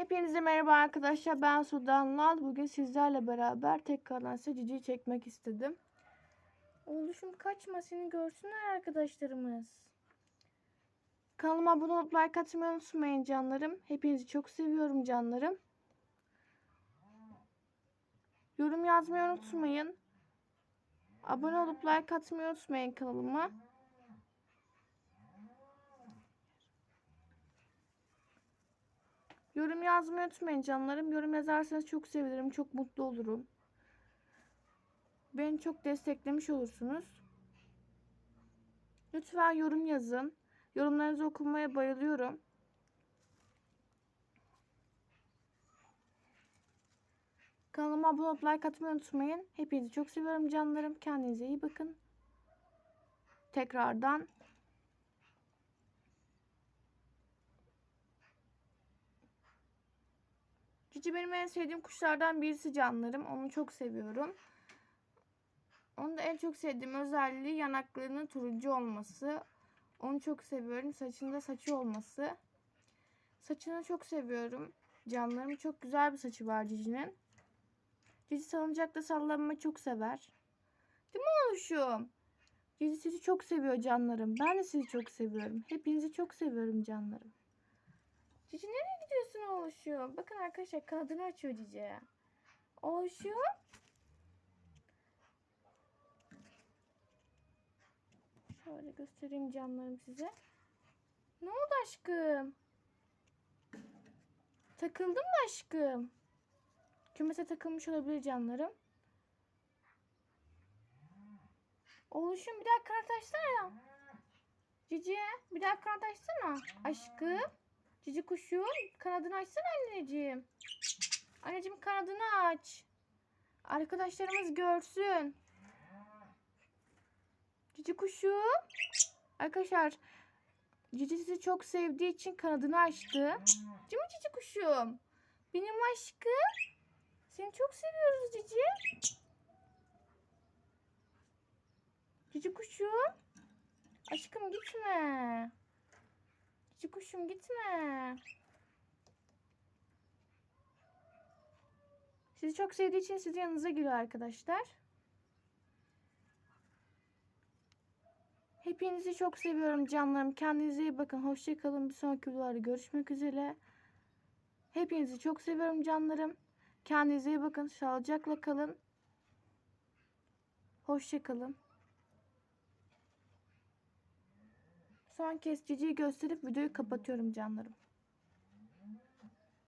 Hepinize merhaba arkadaşlar. Ben Sudan Lal. Bugün sizlerle beraber tekrardan size cici çekmek istedim. Oluşum kaçma seni görsünler arkadaşlarımız. Kanalıma abone olup like atmayı unutmayın canlarım. Hepinizi çok seviyorum canlarım. Yorum yazmayı unutmayın. Abone olup like atmayı unutmayın kanalıma. Yorum yazmayı unutmayın canlarım. Yorum yazarsanız çok sevinirim. Çok mutlu olurum. Beni çok desteklemiş olursunuz. Lütfen yorum yazın. Yorumlarınızı okumaya bayılıyorum. Kanalıma abone olup like atmayı unutmayın. Hepinizi çok seviyorum canlarım. Kendinize iyi bakın. Tekrardan Cici benim en sevdiğim kuşlardan birisi canlarım. Onu çok seviyorum. Onu da en çok sevdiğim özelliği yanaklarının turuncu olması. Onu çok seviyorum. Saçında saçı olması. Saçını çok seviyorum. Canlarım çok güzel bir saçı var Cici'nin. Cici salıncakta sallanmayı çok sever. Değil mi oluşum? Cici sizi çok seviyor canlarım. Ben de sizi çok seviyorum. Hepinizi çok seviyorum canlarım. Cici nereye gidiyorsun Oğuşum? Bakın arkadaşlar kanadını açıyor Cici. Oğuşum. Şöyle göstereyim canlarım size. Ne oldu aşkım? Takıldın mı aşkım? Kümese takılmış olabilir canlarım. Oğluşum bir daha kanat açsana. Cici bir daha kanat açsana. Aşkım. Cici kuşum kanadını açsana anneciğim. Anneciğim kanadını aç. Arkadaşlarımız görsün. Cici kuşum. Arkadaşlar Cici sizi çok sevdiği için kanadını açtı. Değil mi Cici kuşum? Benim aşkım. Seni çok seviyoruz Cici. Cici kuşum. Aşkım gitme. Kuşum gitme. Sizi çok sevdiği için sizin yanınıza geliyor arkadaşlar. Hepinizi çok seviyorum canlarım. Kendinize iyi bakın. Hoşçakalın. Bir sonraki videolarda görüşmek üzere. Hepinizi çok seviyorum canlarım. Kendinize iyi bakın. Sağlıcakla kalın. Hoşçakalın. Son kez Cici'yi gösterip videoyu kapatıyorum canlarım.